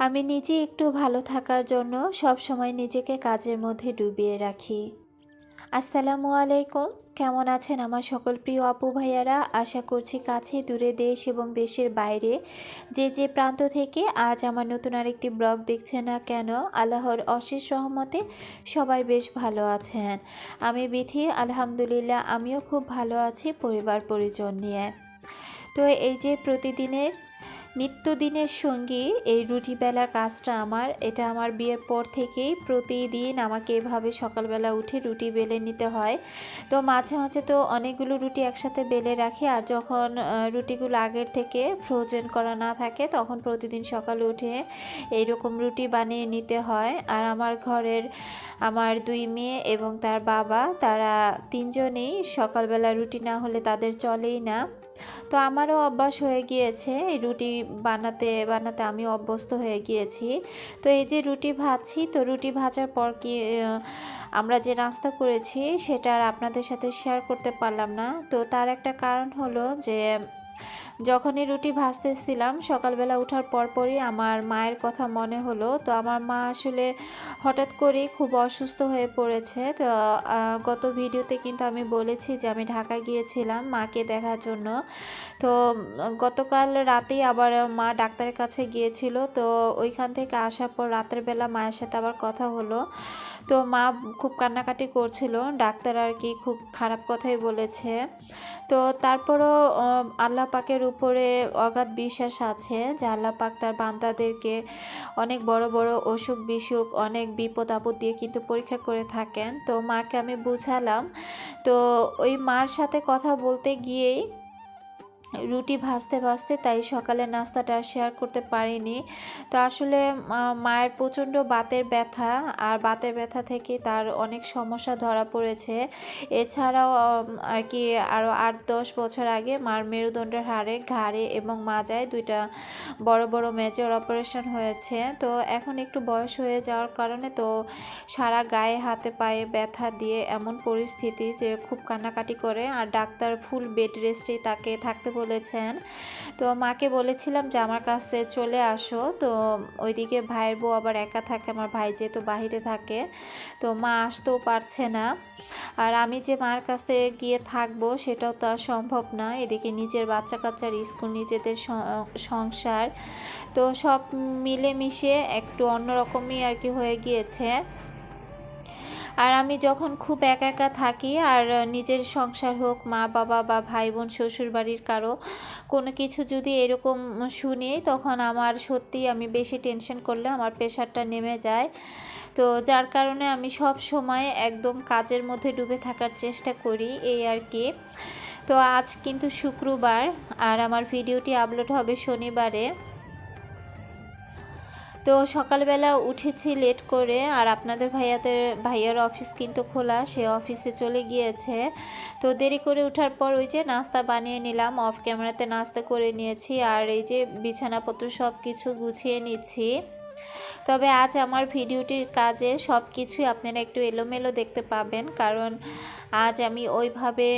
আমি নিজে একটু ভালো থাকার জন্য সব সময় নিজেকে কাজের মধ্যে ডুবিয়ে রাখি। আসসালামু আলাইকুম। কেমন আছেন আমার সকল প্রিয় আপু ভাইয়ারা? আশা করছি কাছে, দূরে দেশ এবং দেশের বাইরে। যে যে প্রান্ত থেকে আজ আমার নতুন আরেকটি ব্লগ দেখছে না কেন, আল্লাহর অশেষ রহমতে সবাই বেশ ভালো আছেন। আমি বিথি, আলহামদুলিল্লাহ, আমিও খুব ভালো আছি পরিবার পরিজন নিয়ে। তো এই যে প্রতিদিনের নিত্যদিনের সঙ্গী, এই রুটিবেলা কাজটা আমার, এটা আমার বিয়ের পর থেকেই প্রতিদিন আমাকে এভাবে সকালবেলা উঠে রুটি বেলে নিতে হয়। তো মাঝে মাঝে তো অনেকগুলো রুটি একসাথে বেলে রাখি, আর যখন রুটিগুলো আগের থেকে ফ্রোজেন করা না থাকে, তখন প্রতিদিন সকালে উঠে এইরকম রুটি বানিয়ে নিতে হয়। আর আমার ঘরের আমার দুই মেয়ে এবং তার বাবা, তারা তিনজনেই সকালবেলা রুটি না হলে তাদের চলেই না। তো আমারও অভ্যাস হয়ে গিয়েছে এই রুটি বানাতে বানাতে আমি অভ্যস্ত হয়ে গিয়েছি। তো এই যে রুটি ভাজছি, তো রুটি ভাজার পর কি আমরা যে নাস্তা করেছি সেটা আর আপনাদের সাথে শেয়ার করতে পারলাম না। তো তার একটা কারণ হলো যে যখনই রুটি ভাজতেছিলাম, সকালবেলা ওঠার পরপরই আমার মায়ের কথা মনে হলো। তো আমার মা আসলে হঠাৎ করেই খুব অসুস্থ হয়ে পড়েছে। তো গত ভিডিওতে কিন্তু আমি বলেছি যে আমি ঢাকা গিয়েছিলাম মাকে দেখার জন্য। তো, গতকাল রাতেই আবার মা ডাক্তারের কাছে গিয়েছিল। তো ওইখান থেকে আসার পর রাতের বেলা মায়ের সাথে আবার কথা হলো। তো মা খুব কান্নাকাটি করছিল। ডাক্তার আর কি খুব খারাপ কথাই বলেছে। তো তারপরও আল্লাহ পাকের উপরে অগাধ বিশ্বাস আছে যে আল্লাহ পাক তার বান্দাদেরকে অনেক বড় বড় অসুখ বিসুখ, অনেক বিপদ আপদ দিয়ে কিন্তু পরীক্ষা করে থাকেন। তো মাকে আমি বুঝালাম। তো ওই মার সাথে কথা বলতে গিয়েই রুটি ভাজতে ভাজতে তাই সকালে নাস্তাটা শেয়ার করতে পারিনি। তো আসলে মায়ের প্রচণ্ড বাতের ব্যথা আর বাতের ব্যথা থেকে তার অনেক সমস্যা ধরা পড়েছে। এছাড়াও আর কি আরও আট দশ বছর আগে মার মেরুদণ্ডের হাড়ে ঘাড়ে এবং মাজায় দুইটা বড় বড় মেজর অপারেশন হয়েছে। তো এখন একটু বয়স হয়ে যাওয়ার কারণে তো সারা গায়ে, হাতে, পায়ে ব্যথা দিয়ে এমন পরিস্থিতি যে খুব কান্নাকাটি করে। আর ডাক্তার ফুল বেড রেস্টেই তাকে থাকতে বলেছেন। তো মাকে বলেছিলাম যে, আমার কাছে চলে আসো। তো ওইদিকে ভাইয়ের বউ আবার একা থাকে, আমার ভাই যেহেতু বাহিরে থাকে, তো মা আসতেও পারছে না। আর আমি যে মার কাছে গিয়ে থাকব, সেটাও তো আর সম্ভব না। এদিকে নিজের বাচ্চা কাচ্চার স্কুল, নিজেদের সংসার, তো সব মিলেমিশে একটু অন্যরকমই আর কি হয়ে গিয়েছে। আর আমি যখন খুব একা একা থাকি, আর নিজের সংসার হোক, মা বাবা বা ভাই বোন, শ্বশুর বাড়ির কারও কোনো কিছু যদি এরকম শুনি, তখন আমার সত্যি আমি বেশি টেনশন করলে আমার প্রেশারটা নেমে যায়। তো যার কারণে আমি সব সময় একদম কাজের মধ্যে ডুবে থাকার চেষ্টা করি, এই আর কি। তো আজ কিন্তু শুক্রবার, আর আমার ভিডিওটি আপলোড হবে শনিবারে। তো সকালবেলা উঠেছি লেট করে, আর আপনাদের ভাইয়াদের, ভাইয়ার অফিস কিন্তু খোলা, সে অফিসে চলে গিয়েছে। তো দেরি করে ওঠার পর ওই যে নাস্তা বানিয়ে নিলাম অফ ক্যামেরাতে নাস্তা করে নিয়েছি, আর এই যে বিছানাপত্র সব কিছু গুছিয়ে নিচ্ছি। তবে আজ আমার ভিডিওটির কাজের সব কিছুই আপনারা একটু এলোমেলো দেখতে পাবেন, কারণ আজ আমি ওইভাবে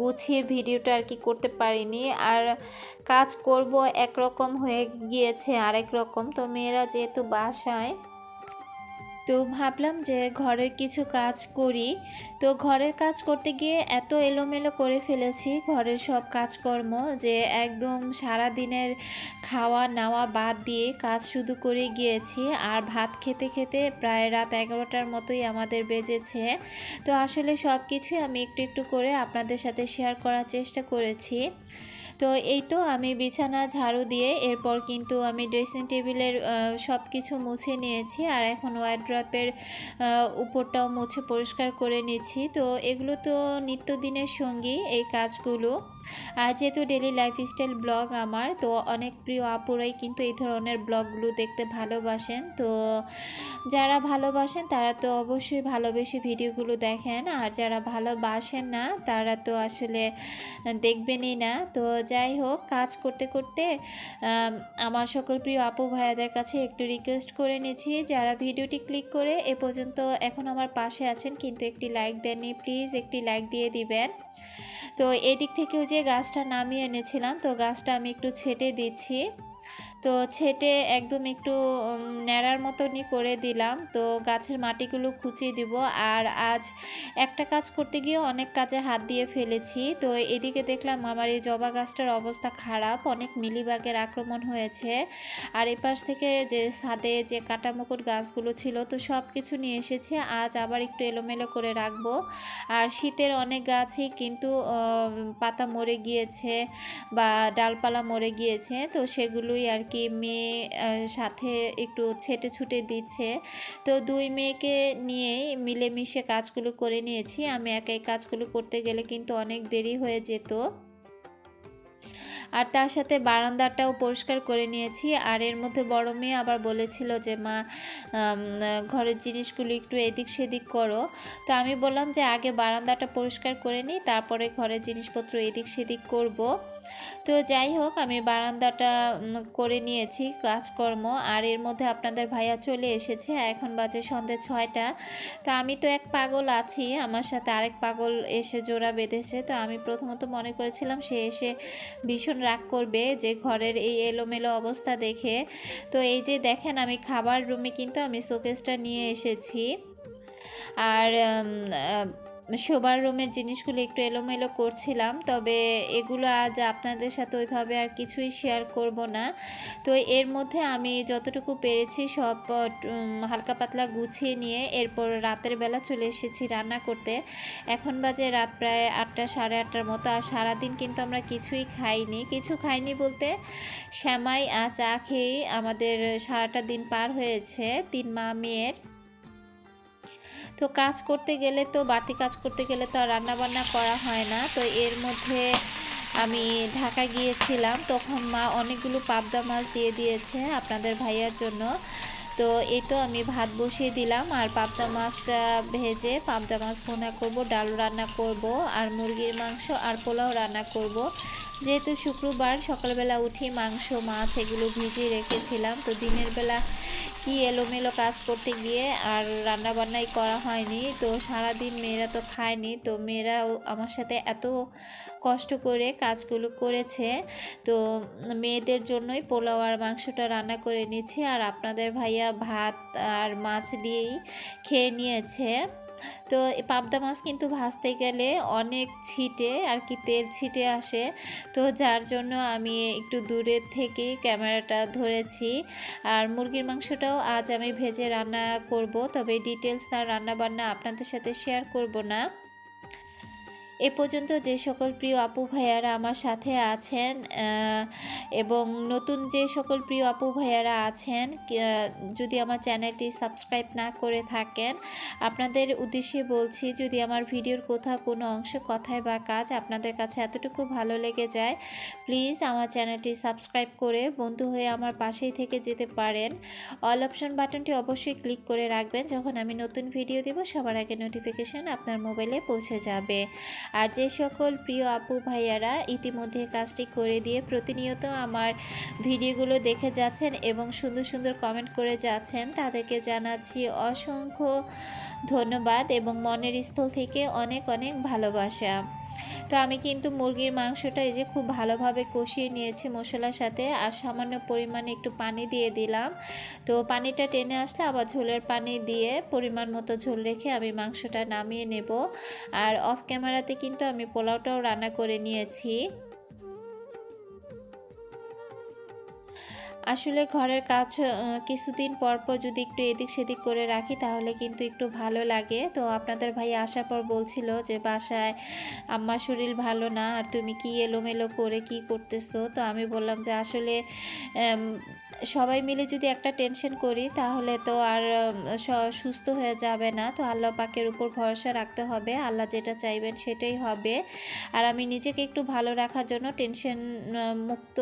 গুছিয়ে ভিডিওটা আর কি করতে পারিনি। আর কাজ করব একরকম হয়ে গিয়েছে আরেক রকম। তো মেয়েরা যেহেতু বাসায় তো ভাবলাম যে ঘরের কিছু কাজ করি। তো ঘরের কাজ করতে গিয়ে এত এলোমেলো করে ফেলেছি, ঘরের সব কাজকর্ম যে একদম সারা দিনের খাওয়া নাওয়া বাদ দিয়ে কাজ শুধু করে গিয়েছি। আর ভাত খেতে খেতে প্রায় রাত এগারোটার মতোই আমাদের বেজেছে। তো আসলে সব কিছুই আমি একটু একটু করে আপনাদের সাথে শেয়ার করার চেষ্টা করেছি। তো এই তো আমি বিছানা ঝাড়ু দিয়ে এরপর কিন্তু আমি ড্রেসিং টেবিলের সব কিছু মুছে নিয়েছি আর এখন ওয়ার্ড্রপের উপরটাও মুছে পরিষ্কার করে নিচ্ছি। তো এগুলো তো নিত্যদিনের সঙ্গী এই কাজগুলো। আর যেহেতু ডেলি লাইফস্টাইল ব্লগ আমার, তো অনেক প্রিয় আপুরাই কিন্তু এই ধরনের ব্লগগুলো দেখতে ভালোবাসেন। তো যারা ভালোবাসেন তারা তো অবশ্যই ভালোবেসে ভিডিওগুলো দেখেন। আর যারা ভালোবাসেন না, তারা তো আসলে দেখবেনই না। তো যাই হোক, কাজ করতে করতে আমার সকল প্রিয় আপু ভাইয়াদের কাছে একটু রিকোয়েস্ট করে নিয়েছি যারা ভিডিওটি ক্লিক করে এ পর্যন্ত এখন আমার পাশে আছেন, কিন্তু একটি লাইক দেননি প্লিজ একটি লাইক দিয়ে দিবেন। তো এদিক থেকেও যে গাছটা নামিয়ে এনেছিলাম, তো গাছটা আমি একটু ছেটে দিচ্ছি। তো ছেটে একদম একটু ন্যাড়ার মতনই করে দিলাম। তো গাছের মাটিগুলো খুঁচিয়ে দিব। আর আজ একটা কাজ করতে গিয়ে অনেক কাজে হাত দিয়ে ফেলেছি। তো এদিকে দেখলাম আমার এই জবা গাছটার অবস্থা খারাপ, অনেক মিলিবাগের আক্রমণ হয়েছে। আর এপাশ থেকে যে ছাদে যে কাটামুকুট গাছগুলো ছিল, তো সব কিছু নিয়ে এসেছে। আজ আবার একটু এলোমেলো করে রাখব। আর শীতের অনেক গাছই কিন্তু পাতা মরে গিয়েছে বা ডালপালা মরে গিয়েছে, তো সেগুলোই আর কি মেয়ে সাথে একটু ছেটে ছুটে দিচ্ছে। তো দুই মেয়েকে নিয়েই মিলেমিশে কাজগুলো করে নিয়েছি। আমি একাই কাজগুলো করতে গেলে কিন্তু অনেক দেরি হয়ে যেত। আর তার সাথে বারান্দাটাও পরিষ্কার করে নিয়েছি। আর এর মধ্যে বড় মেয়ে আবার বলেছিল যে, মা ঘরের জিনিসগুলো একটু এদিক সেদিক করো। তো আমি বললাম যে, আগে বারান্দাটা পরিষ্কার করে নিই, তারপরে ঘরের জিনিসপত্র এদিক সেদিক করব। তো যাই হোক, আমি বারান্দাটা করে নিয়েছি কাজকর্ম। আর এর মধ্যে আপনাদের ভাইয়া চলে এসেছে, এখন বাজে সন্ধ্যে ছয়টা। তো আমি তো এক পাগল আছি, আমার সাথে আরেক পাগল এসে জোড়া বেঁধেছে। তো আমি প্রথমত মনে করেছিলাম সে এসে ভীষণ রাগ করবে যে ঘরের এই এলোমেলো অবস্থা দেখে। তো এই যে দেখেন, আমি খাবার রুমে কিন্তু আমি শোকেসটা নিয়ে এসেছি। আর শোবার রুমের জিনিসগুলো একটু এলোমেলো করছিলাম, তবে এগুলো আজ আপনাদের সাথে ওইভাবে আর কিছুই শেয়ার করব না। তো এর মধ্যে আমি যতটুকু পেরেছি সব হালকা পাতলা গুছিয়ে নিয়ে এরপর রাতের বেলা চলে এসেছি রান্না করতে। এখন বাজে রাত প্রায় আটটা, সাড়ে আটটার মতো, আর সারাদিন কিন্তু আমরা কিছুই খাইনি। কিছু খাইনি বলতে শ্যামাই আর চা খেয়েই আমাদের সারাটা দিন পার হয়েছে, তিন মা মেয়ের। তো কাজ করতে গেলে তো, বাড়তি কাজ করতে গেলে তো আর রান্না বান্না করা হয় না। তো এর মধ্যে আমি ঢাকা গিয়েছিলাম, তখন মা অনেকগুলো পাবদা মাছ দিয়ে দিয়েছে আপনাদের ভাইয়ার জন্য। তো এই তো আমি ভাত বসিয়ে দিলাম আর পাবদা মাছটা ভেজে পাবদা মাছ ভোনা করব, ডাল রান্না করব, আর মুরগির মাংস আর পোলাও রান্না করব। যেহেতু শুক্রবার সকালবেলা উঠি মাংস, মাছ এগুলো ভিজিয়ে রেখেছিলাম, তো দিনের বেলা কি এলোমেলো কাজ করতে গিয়ে আর রান্না বান্নাই করা হয়নি। তো সারাদিন মেয়েরা তো খায়নি, তো মেয়েরাও আমার সাথে এত কষ্ট করে কাজগুলো করেছে, তো মেয়েদের জন্যই পোলাও আর মাংসটা রান্না করে নিয়েছি আর আপনাদের ভাইয়া ভাত আর মাছ দিয়েই খেয়ে নিয়েছে। তো পাবদা মাছ কিন্তু ভাজতে গেলে অনেক ছিটে আর কি তেল ছিটে আসে। তো যার জন্য আমি একটু দূরের থেকে ক্যামেরাটা ধরেছি। আর মুরগির মাংসটাও আজ আমি ভেজে রান্না করব, তবে ডিটেলস আর রান্না বান্না আপনাদের সাথে শেয়ার করব না। এ পর্যন্ত যে সকল প্রিয় আপু ভাইয়ারা আমার সাথে আছেন এবং নতুন যে সকল প্রিয় আপু ভাইয়ারা আছেন যদি আমার চ্যানেলটি সাবস্ক্রাইব না করে থাকেন, আপনাদের উদ্দেশ্যে বলছি যদি আমার ভিডিওর কোথাও কোনো অংশ কথায় বা কাজ আপনাদের কাছে এতটুকু ভালো লেগে যায়, প্লিজ আমার চ্যানেলটি সাবস্ক্রাইব করে বন্ধু হয়ে আমার পাশেই থেকে যেতে পারেন। অল অপশন বাটনটি অবশ্যই ক্লিক করে রাখবেন, যখন আমি নতুন ভিডিও দেব, সবার আগে নোটিফিকেশান আপনার মোবাইলে পৌঁছে যাবে। আর যে সকল প্রিয় আপু ভাইয়ারা ইতিমধ্যে কাজটি করে দিয়ে প্রতিনিয়ত আমার ভিডিওগুলো দেখে যাচ্ছেন এবং সুন্দর সুন্দর কমেন্ট করে যাচ্ছেন, তাদেরকে জানাচ্ছি অসংখ্য ধন্যবাদ এবং মনের স্থল থেকে অনেক অনেক ভালোবাসা। তো আমি কিন্তু মুরগির মাংসটা এই যে খুব ভালোভাবে কষিয়ে নিয়েছি মশলার সাথে আর সামান্য পরিমাণে একটু পানি দিয়ে দিলাম। তো পানিটা টেনে আসলে আবার ঝোলের পানি দিয়ে পরিমাণ মতো ঝোল রেখে আমি মাংসটা নামিয়ে নেব। আর অফ ক্যামেরাতে কিন্তু আমি পোলাওটাও রান্না করে নিয়েছি। আসলে ঘরের কাজ কিছুদিন পর পর যদি একটু এদিক সেদিক করে রাখি, তাহলে কিন্তু একটু ভালো লাগে। তো আপনাদের ভাই আসার পর বলছিল যে, বাসায় আম্মার শরীর ভালো না, আর তুমি কি এলোমেলো করে কি করতেছো? তো আমি বললাম যে, আসলে সবাই মিলে যদি একটা টেনশন করি, তাহলে তো আর সুস্থ হয়ে যাবে না। তো আল্লাহ পাকের উপর ভরসা রাখতে হবে। আল্লাহ যেটা চাইবেন সেটাই হবে। আর আমি নিজেকে একটু ভালো রাখার জন্য, টেনশন মুক্ত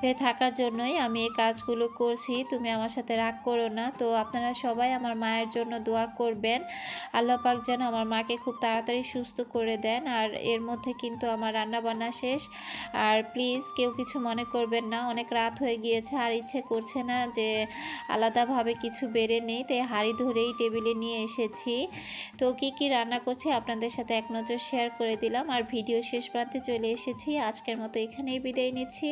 হয়ে থাকার জন্যই আমি এই কাজগুলো করছি। তুমি আমার সাথে রাগ করো না। তো আপনারা সবাই আমার মায়ের জন্য দোয়া করবেন। আল্লাহ পাক যেন আমার মাকে খুব তাড়াতাড়ি সুস্থ করে দেন। আর এর মধ্যে কিন্তু আমার রান্না বান্না শেষ। আর প্লিজ কেউ কিছু মনে করবেন না। অনেক রাত হয়ে গিয়েছে। আর ইচ্ছে করছে না যে আলাদাভাবে কিছু বেড়ে নেই, তাই হাঁড়ি ধরেই টেবিলে নিয়ে এসেছি। তো কী কী রান্না করছি আপনাদের সাথে এক নজর শেয়ার করে দিলাম। আর ভিডিও শেষ প্রান্তে চলে এসেছি। আজকের মতো এখানেই বিদায় নিচ্ছি।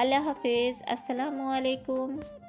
আল্লাহ হাফেজ। আসসালামু আলাইকুম।